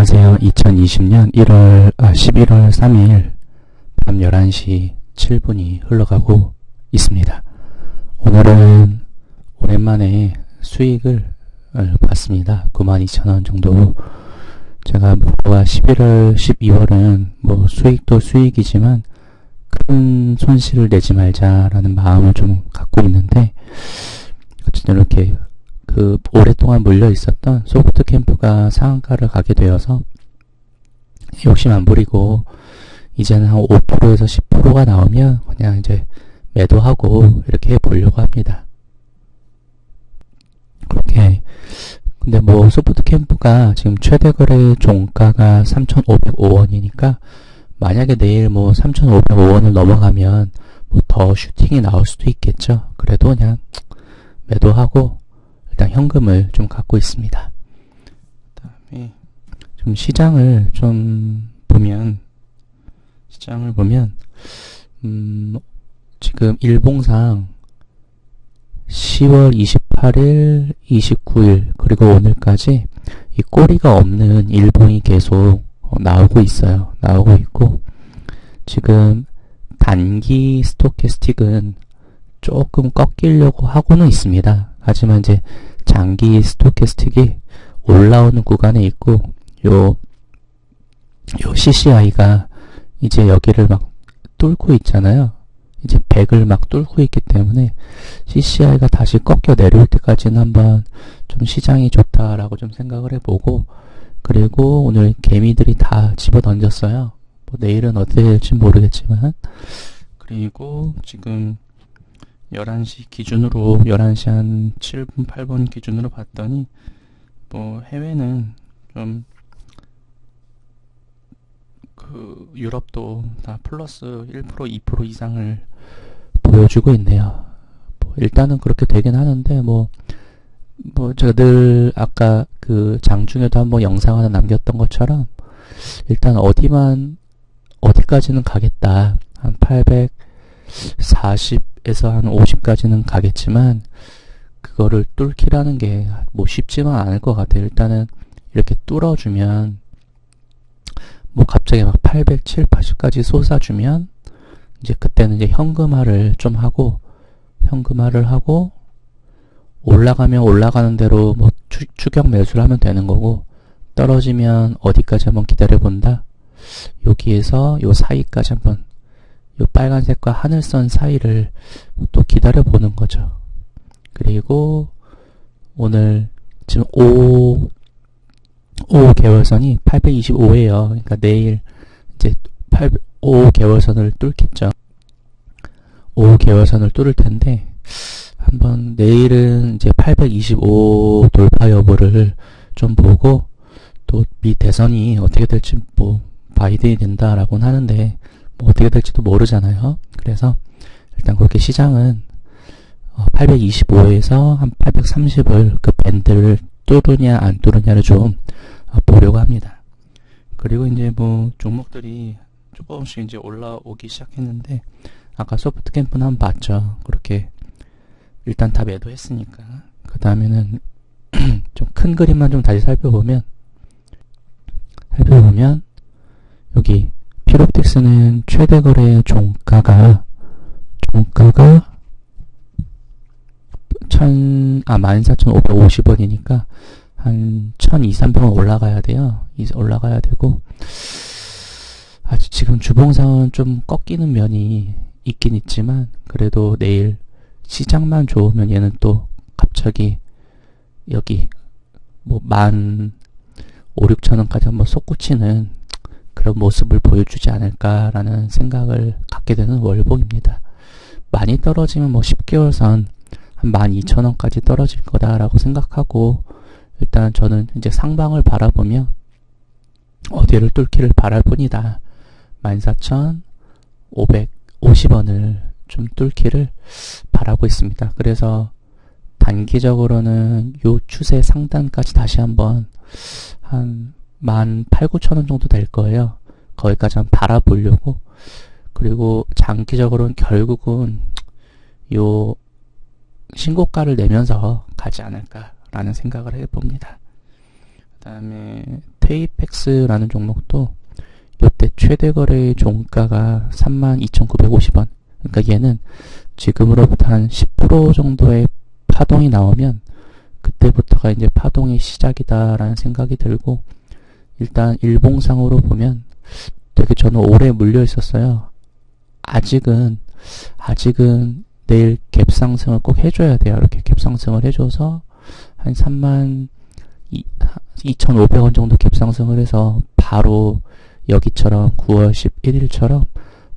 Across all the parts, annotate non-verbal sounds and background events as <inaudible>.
안녕하세요. 2020년 1월, 아, 11월 3일 밤 11시 7분이 흘러가고 있습니다. 오늘은 오랜만에 수익을 어, 봤습니다. 92,000원 정도. 제가 목표가 11월, 12월은 뭐 수익도 수익이지만 큰 손실을 내지 말자라는 마음을 좀 갖고 있는데 어쨌든 이렇게 그 오랫동안 물려 있었던 소프트 캠프가 상한가를 가게 되어서 욕심 안 부리고 이제는 한 5%에서 10%가 나오면 그냥 이제 매도하고 이렇게 해보려고 합니다. 그렇게 근데 뭐 소프트 캠프가 지금 최대 거래 종가가 3,505원이니까 만약에 내일 뭐 3,505원을 넘어가면 뭐 더 슈팅이 나올 수도 있겠죠. 그래도 그냥 매도하고 일단 현금을 좀 갖고 있습니다. 그다음에 좀 시장을 좀 보면 시장을 보면 음 지금 일봉상 10월 28일, 29일 그리고 오늘까지 이 꼬리가 없는 일봉이 계속 어, 나오고 있어요. 나오고 있고 지금 단기 스토캐스틱은 조금 꺾이려고 하고는 있습니다. 하지만 이제 장기 스토캐스틱이 올라오는 구간에 있고 요, 요 CCI가 이제 여기를 막 뚫고 있잖아요. 이제 100을 막 뚫고 있기 때문에 CCI가 다시 꺾여 내려올 때까지는 한번 좀 시장이 좋다라고 좀 생각을 해보고 그리고 오늘 개미들이 다 집어 던졌어요. 뭐 내일은 어떻게 될지 모르겠지만 그리고 지금 11시 기준으로 11시 한 7분 8분 기준으로 봤더니 뭐 해외는 좀 그 유럽도 다 플러스 1% 2% 이상을 보여주고 있네요. 뭐 일단은 그렇게 되긴 하는데 뭐뭐 제가 늘 아까 그 장중에도 한번 영상 하나 남겼던 것처럼 일단 어디만 어디까지는 가겠다 한 840 에서 한 50까지는 가겠지만 그거를 뚫기라는 게 뭐 쉽지만 않을 것 같아요. 일단은 이렇게 뚫어주면 뭐 갑자기 막 800, 7, 80까지 솟아주면 이제 그때는 이제 현금화를 좀 하고 현금화를 하고 올라가면 올라가는 대로 뭐 추, 추격 매수를 하면 되는 거고 떨어지면 어디까지 한번 기다려 본다. 여기에서 요 사이까지 한번 요 빨간색과 하늘선 사이를 또 기다려 보는 거죠. 그리고 오늘 지금 5 5 개월선이 825예요. 그러니까 내일 이제 8 5 개월선을 뚫겠죠. 5 개월선을 뚫을 텐데 한번 내일은 이제 825 돌파 여부를 좀 보고 또 미 대선이 어떻게 될지 뭐 바이든이 된다라고는 하는데 뭐 어떻게 될지도 모르잖아요. 그래서 일단 그렇게 시장은 825에서 한 830을 그 밴드를 뚫으냐 안 뚫으냐를 좀 보려고 합니다. 그리고 이제 뭐 종목들이 조금씩 이제 올라오기 시작했는데 아까 소프트 캠프는 한번 봤죠. 그렇게 일단 다 매도했으니까 그 다음에는 <clears throat> 좀 큰 그림만 좀 다시 살펴보면 살펴보면 여기 피롭틱스는 최대 거래 종가가 종가가 1 아, 14,550원이니까 한 1,200, 300원 올라가야 돼요. 올라가야 되고 아직 지금 주봉상은 좀 꺾이는 면이 있긴 있지만 그래도 내일 시장만 좋으면 얘는 또 갑자기 여기 뭐 만 5, 6천 원까지 한번 솟구치는 그런 모습을 보여주지 않을까라는 생각을 갖게 되는 월봉입니다. 많이 떨어지면 뭐 10개월 선 한 12,000원까지 떨어질 거다라고 생각하고 일단 저는 이제 상방을 바라보며 어디를 뚫기를 바랄 뿐이다. 14,550원을 좀 뚫기를 바라고 있습니다. 그래서 단기적으로는 요 추세 상단까지 다시 한번 한 18,9천원 정도 될 거예요. 거기까지 한번 바라보려고. 그리고 장기적으로는 결국은 요 신고가를 내면서 가지 않을까라는 생각을 해봅니다. 그 다음에 테이펙스라는 종목도 이때 최대 거래의 종가가 32,950원. 그러니까 얘는 지금으로부터 한 10% 정도의 파동이 나오면 그때부터가 이제 파동의 시작이다라는 생각이 들고 일단 일봉상으로 보면 되게 저는 오래 물려 있었어요. 아직은 아직은 내일 갭 상승을 꼭 해줘야 돼요. 이렇게 갭 상승을 해줘서 한 3만 2,500원 정도 갭 상승을 해서 바로 여기처럼 9월 11일처럼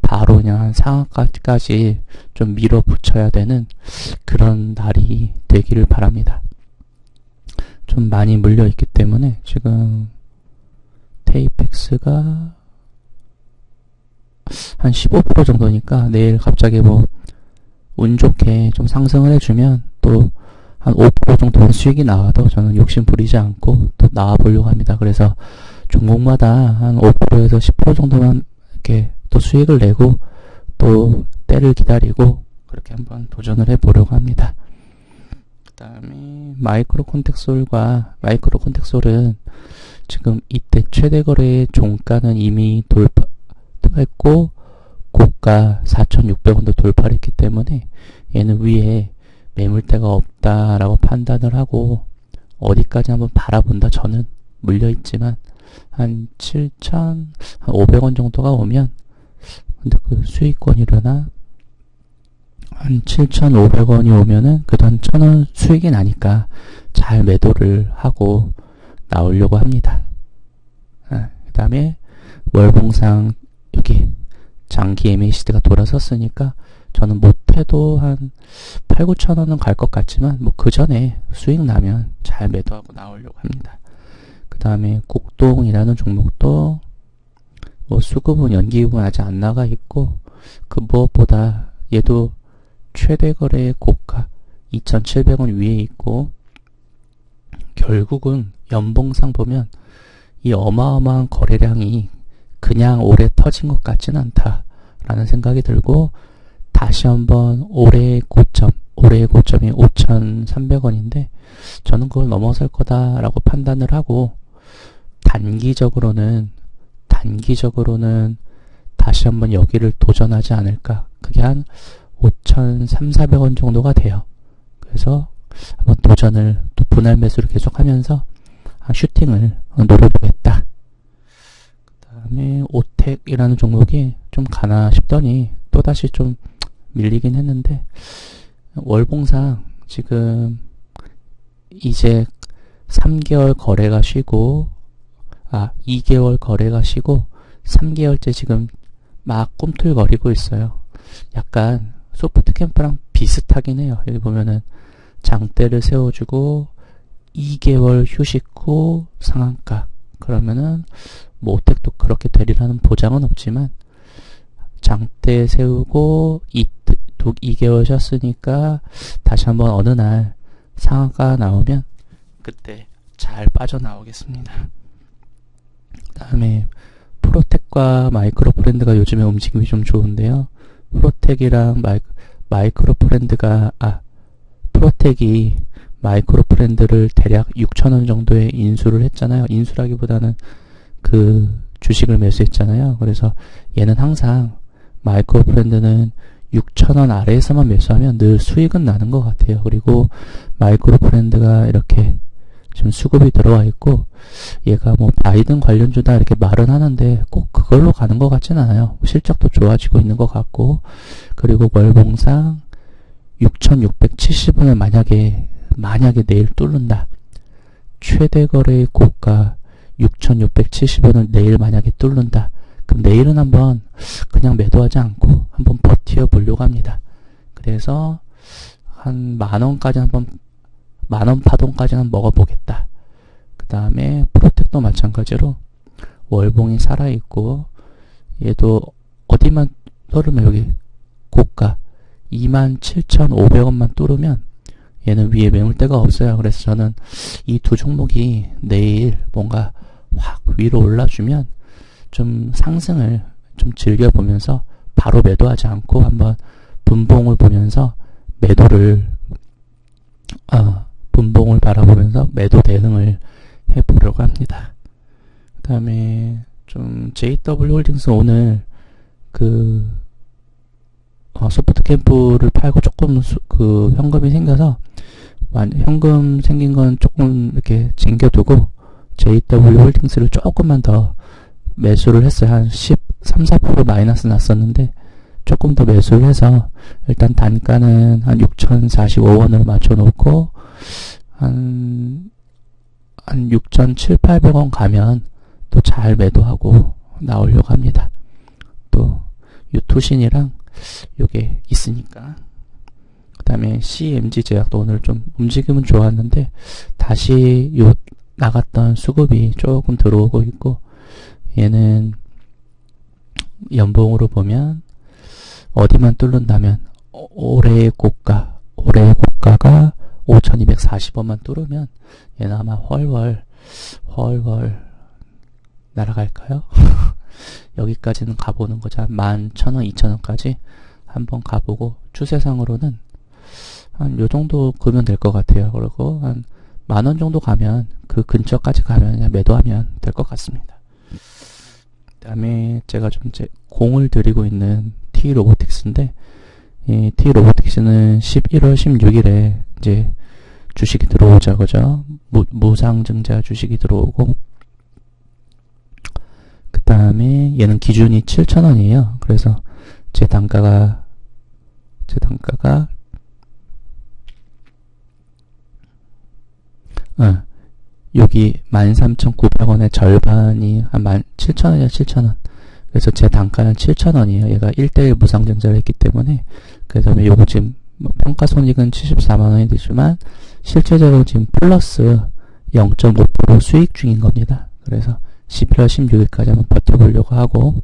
바로 그냥 한 상한가까지 좀 밀어붙여야 되는 그런 날이 되기를 바랍니다. 좀 많이 물려있기 때문에 지금 테이펙스가 한 15% 정도니까 내일 갑자기 뭐 운 좋게 좀 상승을 해주면 또 한 5% 정도는 수익이 나와도 저는 욕심 부리지 않고 또 나와 보려고 합니다. 그래서 종목마다 한 5%에서 10% 정도만 이렇게 또 수익을 내고 또 때를 기다리고 그렇게 한번 도전을 해 보려고 합니다. 그 다음에 마이크로 콘텍솔과 마이크로 콘텍솔은 지금 이때 최대 거래의 종가는 이미 돌파했고 고가 4,600원도 돌파를 했기 때문에 얘는 위에 매물대가 없다라고 판단을 하고 어디까지 한번 바라본다 저는 물려있지만 한 7,500원 정도가 오면 근데 그 수익권이려나? 한 7,500원이 오면은 그다음 1,000원 수익이 나니까 잘 매도를 하고 나오려고 합니다. 아, 그 다음에 월봉상 여기 장기 MACD가 돌아섰으니까 저는 못해도 한 8, 9천 원은 갈 것 같지만 뭐 그 전에 수익 나면 잘 매도하고 나오려고 합니다. 그 다음에 국동이라는 종목도 뭐 수급은 연기분 아직 안 나가 있고 그 무엇보다 얘도 최대 거래의 고가 2,700원 위에 있고 결국은 연봉상 보면 이 어마어마한 거래량이 그냥 올해 터진 것 같지는 않다라는 생각이 들고 다시 한번 올해의 고점, 올해의 고점이 5,300원인데 저는 그걸 넘어설 거다라고 판단을 하고 단기적으로는 단기적으로는 다시 한번 여기를 도전하지 않을까. 그게 한 5,300원 정도가 돼요. 그래서 한번 도전을 또 분할 매수를 계속 하면서 슈팅을 노려보겠다. 다음에 오텍이라는 종목이 좀 가나 싶더니 또다시 좀 밀리긴 했는데 월봉상 지금 이제 3개월 거래가 쉬고 아 2개월 거래가 쉬고 3개월째 지금 막 꿈틀거리고 있어요. 약간 소프트 캠프랑 비슷하긴 해요. 여기 보면은 장대를 세워주고 2개월 휴식 후 상한가 그러면은 뭐 오택도 그렇게 되리라는 보장은 없지만 장대 세우고 이, 2개월 쉬었으니까 다시 한번 어느 날 상한가 나오면 그때 잘 빠져나오겠습니다. 그 다음에 프로텍과 마이크로 브랜드가 요즘에 움직임이 좀 좋은데요. 프로텍이랑 마이, 마이크로 브랜드가 아 프로텍이 마이크로 브랜드를 대략 6천원 정도에 인수를 했잖아요. 인수라기보다는 그 주식을 매수했잖아요. 그래서 얘는 항상 마이크로 브랜드는 6천원 아래에서만 매수하면 늘 수익은 나는 것 같아요. 그리고 마이크로 브랜드가 이렇게 지금 수급이 들어와 있고 얘가 뭐 바이든 관련주다 이렇게 말은 하는데 꼭 그걸로 가는 것 같진 않아요. 실적도 좋아지고 있는 것 같고 그리고 월봉상 6,670원을 만약에 만약에 내일 뚫는다. 최대 거래의 고가 6,670원을 내일 만약에 뚫는다. 그럼 내일은 한번 그냥 매도하지 않고 한번 버티어 보려고 합니다. 그래서 한 만원까지 한번 만원 파동까지는 먹어보겠다. 그 다음에 프로텍도 마찬가지로 월봉이 살아있고 얘도 어디만 뚫으면 여기 고가 27,500원만 뚫으면 얘는 위에 매물대가 없어요. 그래서 저는 이 두 종목이 내일 뭔가 확 위로 올라주면 좀 상승을 좀 즐겨보면서 바로 매도하지 않고 한번 분봉을 보면서 매도를 어, 분봉을 바라보면서 매도 대응을 해보려고 합니다. 그 다음에 좀 JW 홀딩스 오늘 그 어, 소프트 캠프를 팔고 조금 수, 그 현금이 생겨서 완- 현금 생긴 건 조금 이렇게 쟁겨두고 JW 홀딩스를 조금만 더 매수를 했어요. 한 13, 4% 마이너스 났었는데 조금 더 매수를 해서 일단 단가는 한 6,045원을 맞춰놓고 한, 한 6,700, 800원 가면 또 잘 매도하고 나오려고 합니다. 또 유투신이랑 요게 있으니까 그 다음에 CMG 제약도 오늘 좀 움직임은 좋았는데 다시 요 나갔던 수급이 조금 들어오고 있고 얘는 연봉으로 보면 어디만 뚫는다면 오- 올해의 고가 올해의 고가가 5240원만 뚫으면 얘는 아마 훨훨 훨훨 날아갈까요? <laughs> 여기까지는 가보는 거죠. 한 11,000원, 2,000원까지 한번 가보고 추세상으로는 한 요 정도 그면 될 것 같아요. 그리고 한 만 원 정도 가면 그 근처까지 가면 그냥 매도하면 될 것 같습니다. 그다음에 제가 좀 이제 공을 들이고 있는 T 로보틱스인데 이 T 로보틱스는 11월 16일에 이제 주식이 들어오죠, 그죠? 무, 무상증자 주식이 들어오고 그 다음에 얘는 기준이 7,000원이에요. 그래서 제 단가가 제 단가가 어, 여기 13,900원의 절반이 한 17,000원이야, 7,000원. 그래서 제 단가는 7,000원이에요. 얘가 1대1 무상증자를 했기 때문에. 그래서 요거 지금 뭐 평가 손익은 74만원이 되지만 실제적으로 지금 플러스 0.5% 수익 중인 겁니다. 그래서 11월 16일까지 한번 버텨보려고 하고,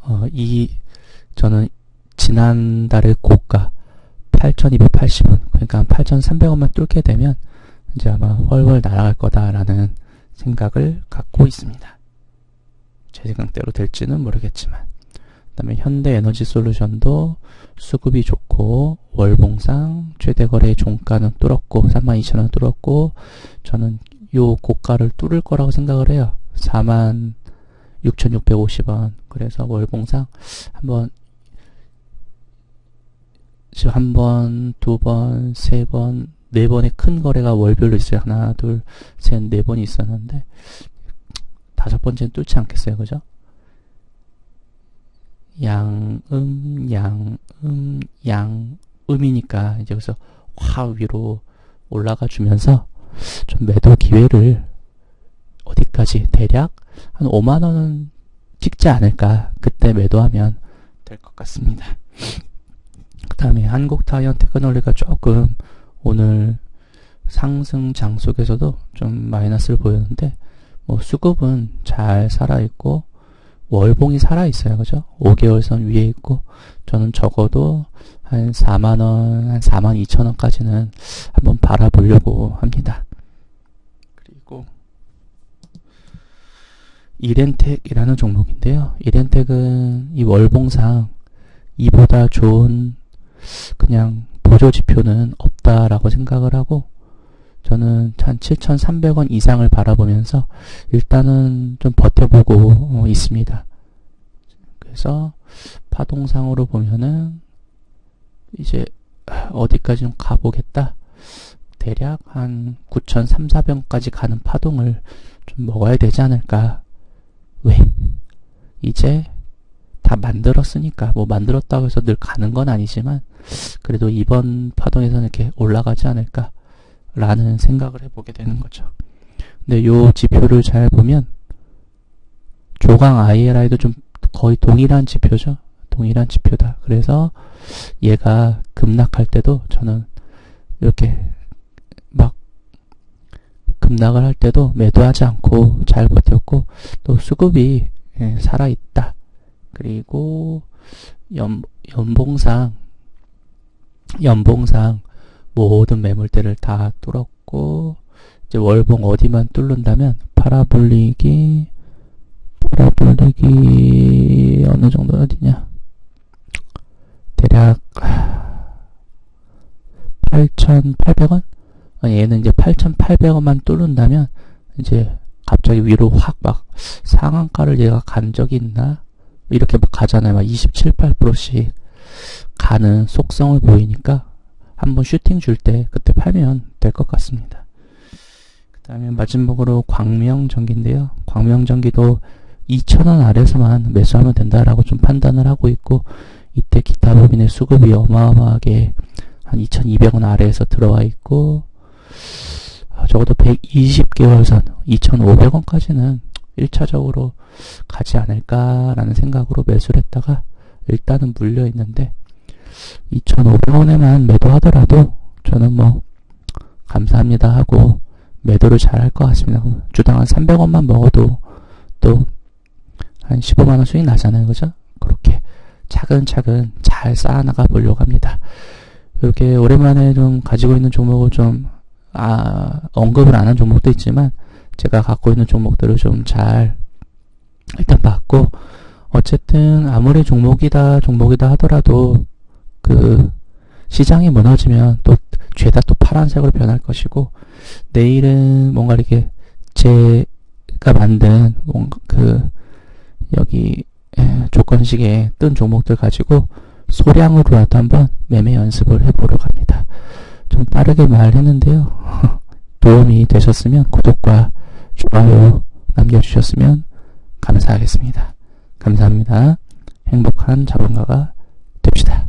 어, 이, 저는 지난달의 고가 8,280원, 그러니까 한 8,300원만 뚫게 되면 이제 아마 훨훨 날아갈 거다라는 생각을 갖고 있습니다. 제 생각대로 될지는 모르겠지만. 그 다음에 현대에너지 솔루션도 수급이 좋고 월봉상 최대 거래 종가는 뚫었고 32,000원 뚫었고 저는 요 고가를 뚫을 거라고 생각을 해요. 4만 6,650원. 그래서 월봉상 한번 지금 한 번, 두 번, 세 번, 네 번의 큰 거래가 월별로 있어요. 하나, 둘, 셋, 네 번이 있었는데 다섯 번째는 뚫지 않겠어요, 그죠? 양 음, 양 음, 양 음이니까 이제 그래서 확 위로 올라가 주면서 좀 매도 기회를 어디까지 대략 한 5만 원은 찍지 않을까 그때 매도하면 될 것 같습니다. 그 다음에 한국 타이언 테크놀리가 조금 오늘 상승 장 속에서도 좀 마이너스를 보였는데 뭐 수급은 잘 살아있고 월봉이 살아있어요 그죠 5개월 선 위에 있고 저는 적어도 한 4만원 한 4만 2천원까지는 한번 바라보려고 합니다 그리고 이렌텍이라는 종목인데요 이렌텍은 이 월봉상 이보다 좋은 그냥 보조 지표는 없다라고 생각을 하고 저는 한 7,300원 이상을 바라보면서 일단은 좀 버텨보고 어, 있습니다. 그래서 파동상으로 보면은 이제 어디까지 좀 가보겠다. 대략 한 9,300원까지 가는 파동을 좀 먹어야 되지 않을까. 왜? 이제 다 만들었으니까 뭐 만들었다고 해서 늘 가는 건 아니지만 그래도 이번 파동에서는 이렇게 올라가지 않을까 라는 생각을 해보게 되는 거죠. 근데 요 지표를 잘 보면 조강 ILI도 좀 거의 동일한 지표죠. 동일한 지표다. 그래서 얘가 급락할 때도 저는 이렇게 막 급락을 할 때도 매도하지 않고 잘 버텼고 또 수급이 예, 살아있다. 그리고 연, 연봉상 연봉상 모든 매물대를 다 뚫었고 이제 월봉 어디만 뚫는다면 파라볼릭이 파라볼릭이 어느 정도 어디냐 대략 8,800원? 얘는 이제 8,800원만 뚫는다면 이제 갑자기 위로 확 막 상한가를 얘가 간 적이 있나? 이렇게 막 가잖아요. 막 27, 8%씩 가는 속성을 보이니까 한번 슈팅 줄 때 그때 팔면 될 것 같습니다. 그 다음에 마지막으로 광명전기인데요. 광명전기도 2,000원 아래서만 매수하면 된다라고 좀 판단을 하고 있고 이때 기타 법인의 수급이 어마어마하게 한 2,200원 아래에서 들어와 있고 아, 적어도 120개월 선 2,500원까지는 1차적으로 가지 않을까라는 생각으로 매수를 했다가 일단은 물려 있는데 2,500원에만 매도하더라도 저는 뭐 감사합니다 하고 매도를 잘 할 것 같습니다. 주당 한 300원만 먹어도 또 한 15만원 수익 나잖아요. 그죠? 차근차근 잘 쌓아나가 보려고 합니다. 이렇게 오랜만에 좀 가지고 있는 종목을 좀, 아, 언급을 안 한 종목도 있지만, 제가 갖고 있는 종목들을 좀 잘, 일단 봤고, 어쨌든, 아무리 종목이다, 종목이다 하더라도, 그, 시장이 무너지면 또, 죄다 또 파란색으로 변할 것이고, 내일은 뭔가 이렇게, 제가 만든, 뭔가 그, 여기, 에, 조건식에 뜬 종목들 가지고, 소량으로라도 한번 매매 연습을 해보려고 합니다. 좀 빠르게 말했는데요. <laughs> 도움이 되셨으면 구독과 좋아요 남겨주셨으면 감사하겠습니다. 감사합니다. 행복한 자본가가 됩시다.